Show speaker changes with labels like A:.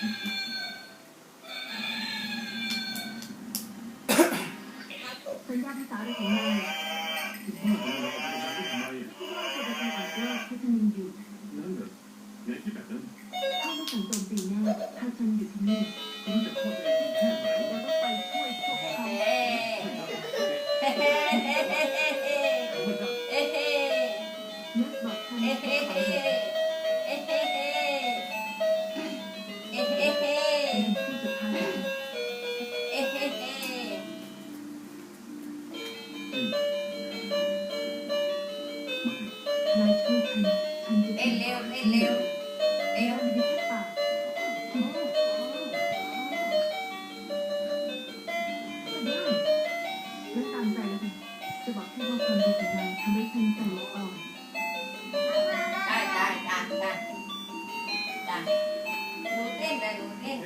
A: เป
B: ็นการศึกษาเรื่องของนายเฮ้เฮ้เฮ
C: ้
B: นายช่วยฉัะเต้น
C: วเต้นวเลี้ก็วกั
B: แค่ว่
D: ได้ได้
C: ได้ได้ได้หนูเต้นนะหนูเต้น